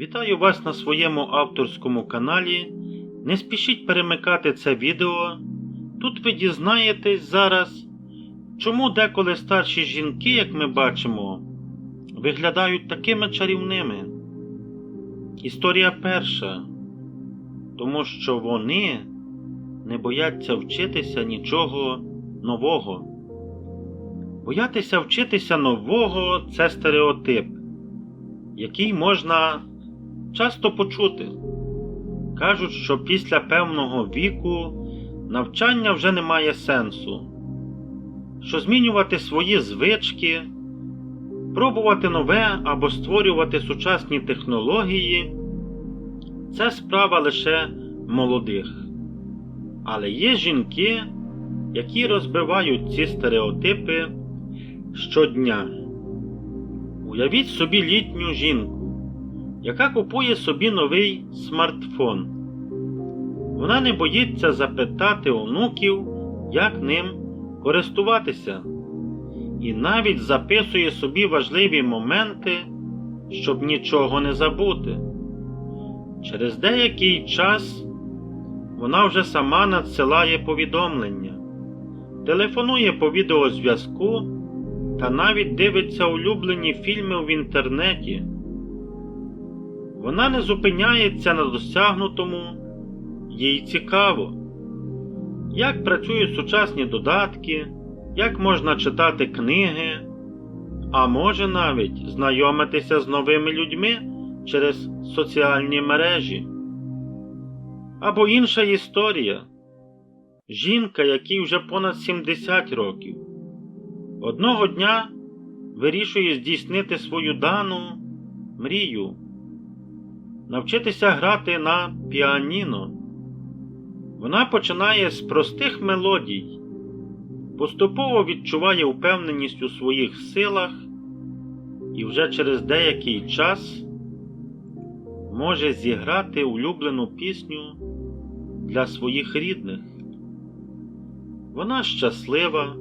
Вітаю вас на своєму авторському каналі. Не спішіть перемикати це відео. Тут ви дізнаєтесь зараз, чому деколи старші жінки, як ми бачимо, виглядають такими чарівними. Історія перша. Тому що вони не бояться вчитися нічого нового. Боятися вчитися нового це стереотип, який можна часто почути. Кажуть, що після певного віку навчання вже не має сенсу, що змінювати свої звички, пробувати нове або створювати сучасні технології це справа лише молодих. Але є жінки, які розбивають ці стереотипи щодня. Уявіть собі літню жінку, яка купує собі новий смартфон. Вона не боїться запитати онуків, як ним користуватися, і навіть записує собі важливі моменти, щоб нічого не забути. Через деякий час вона вже сама надсилає повідомлення, телефонує по відеозв'язку та навіть дивиться улюблені фільми в інтернеті. Вона не зупиняється на досягнутому, їй цікаво, як працюють сучасні додатки, як можна читати книги, а може навіть знайомитися з новими людьми через соціальні мережі. Або інша історія. Жінка, якій вже понад 70 років, одного дня вирішує здійснити свою дану мрію, навчитися грати на піаніно. Вона починає з простих мелодій, поступово відчуває впевненість у своїх силах і вже через деякий час може зіграти улюблену пісню для своїх рідних. Вона щаслива,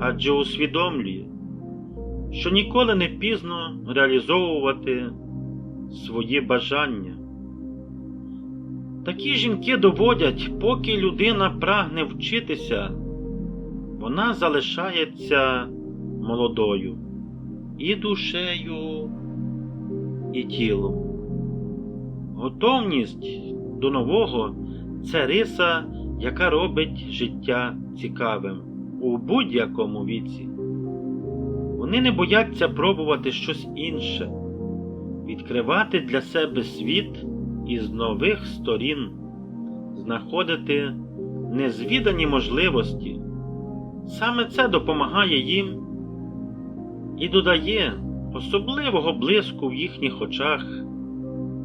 адже усвідомлює, що ніколи не пізно реалізовувати свої бажання. Такі жінки доводять, поки людина прагне вчитися, вона залишається молодою і душею, і тілом. Готовність до нового це риса, яка робить життя цікавим у будь-якому віці. Вони не бояться пробувати щось інше, відкривати для себе світ із нових сторін, знаходити незвідані можливості. Саме це допомагає їм і додає особливого блиску в їхніх очах.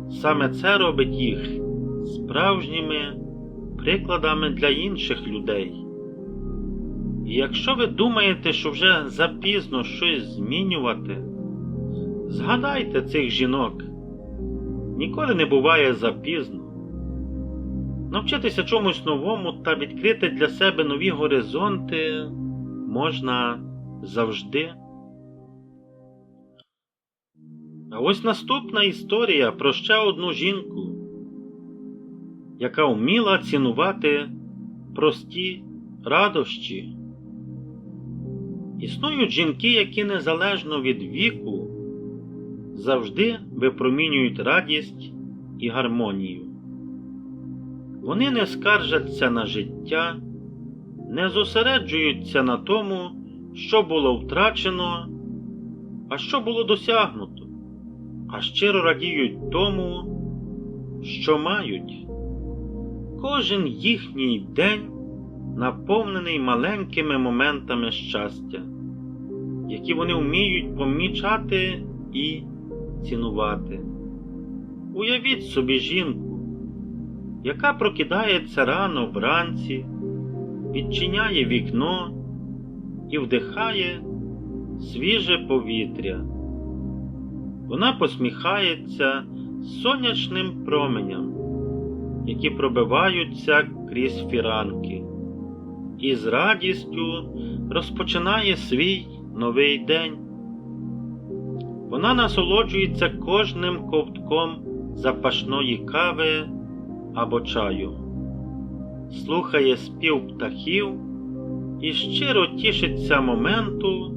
Саме це робить їх справжніми прикладами для інших людей. І якщо ви думаєте, що вже запізно щось змінювати, згадайте цих жінок. Ніколи не буває запізно. Навчитися чомусь новому та відкрити для себе нові горизонти можна завжди. А ось наступна історія про ще одну жінку, яка вміла цінувати прості радощі. Існують жінки, які незалежно від віку завжди випромінюють радість і гармонію. Вони не скаржаться на життя, не зосереджуються на тому, що було втрачено, а що було досягнуто а щиро радіють тому, що мають. Кожен їхній день наповнений маленькими моментами щастя, які вони вміють помічати і цінувати. Уявіть собі жінку, яка прокидається рано вранці, відчиняє вікно і вдихає свіже повітря. Вона посміхається сонячним променям, які пробиваються крізь фіранки, і з радістю розпочинає свій новий день. Вона насолоджується кожним ковтком запашної кави або чаю, слухає спів птахів і щиро тішиться моменту,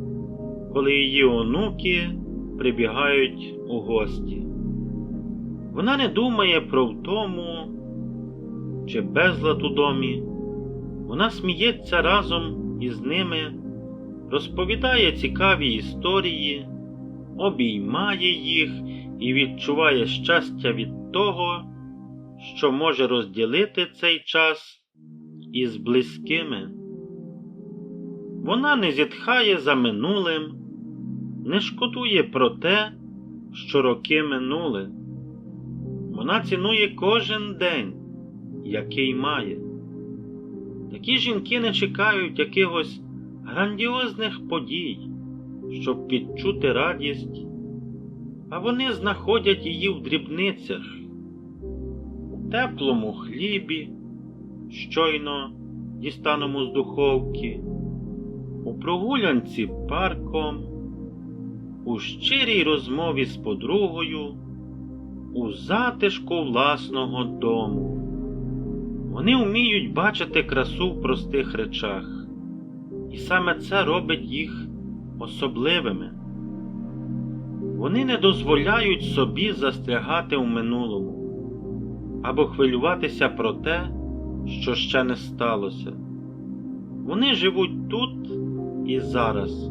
коли її онуки прибігають у гості. Вона не думає про втому чи безлад у домі. Вона сміється разом із ними, розповідає цікаві історії, обіймає їх і відчуває щастя від того, що може розділити цей час із близькими. Вона не зітхає за минулим, не шкодує про те, що роки минули. Вона цінує кожен день, який має. Такі жінки не чекають якихось грандіозних подій, щоб відчути радість, а вони знаходять її в дрібницях, у теплому хлібі, щойно дістаному з духовки, у прогулянці парком, у щирій розмові з подругою, у затишку власного дому. Вони вміють бачити красу в простих речах, і саме це робить їх особливими. Вони не дозволяють собі застрягати в минулому або хвилюватися про те, що ще не сталося. Вони живуть тут і зараз,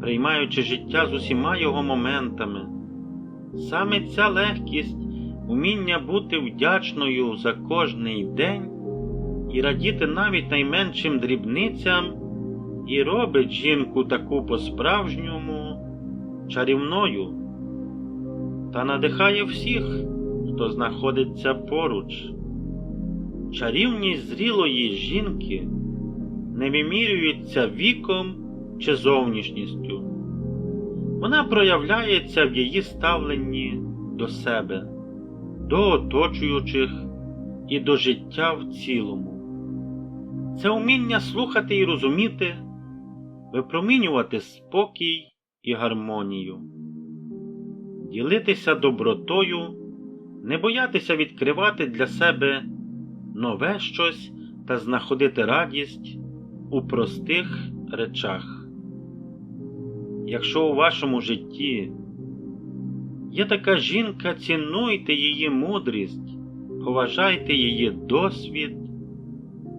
приймаючи життя з усіма його моментами. Саме ця легкість уміння бути вдячною за кожний день і радіти навіть найменшим дрібницям, і робить жінку таку по-справжньому чарівною та надихає всіх, хто знаходиться поруч. Чарівність зрілої жінки не вимірюється віком чи зовнішністю. Вона проявляється в її ставленні до себе до оточуючих і до життя в цілому. Це вміння слухати і розуміти, випромінювати спокій і гармонію, ділитися добротою, не боятися відкривати для себе нове щось та знаходити радість у простих речах. Якщо у вашому житті Є така жінка, цінуйте її мудрість, поважайте її досвід,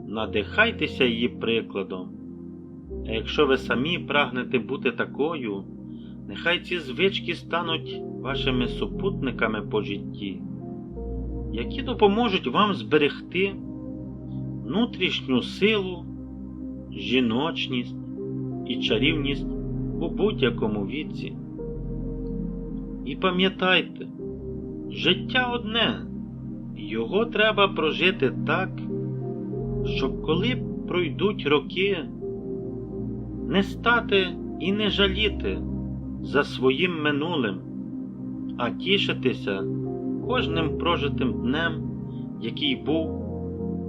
надихайтеся її прикладом. А якщо ви самі прагнете бути такою, нехай ці звички стануть вашими супутниками по житті, які допоможуть вам зберегти внутрішню силу, жіночність і чарівність у будь-якому віці. І пам'ятайте, життя одне, його треба прожити так, щоб коли пройдуть роки, не стати і не жаліти за своїм минулим, а тішитися кожним прожитим днем, який був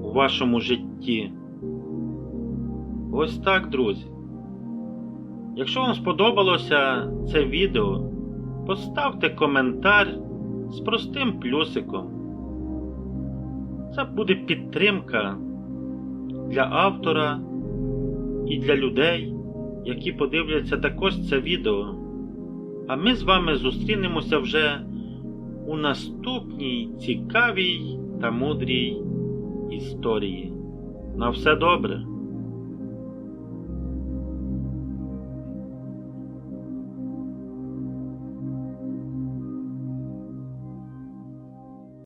у вашому житті. Ось так, друзі. Якщо вам сподобалося це відео, Поставте коментар з простим плюсиком. Це буде підтримка для автора і для людей, які подивляться також це відео. А ми з вами зустрінемося вже у наступній цікавій та мудрій історії. На все добре!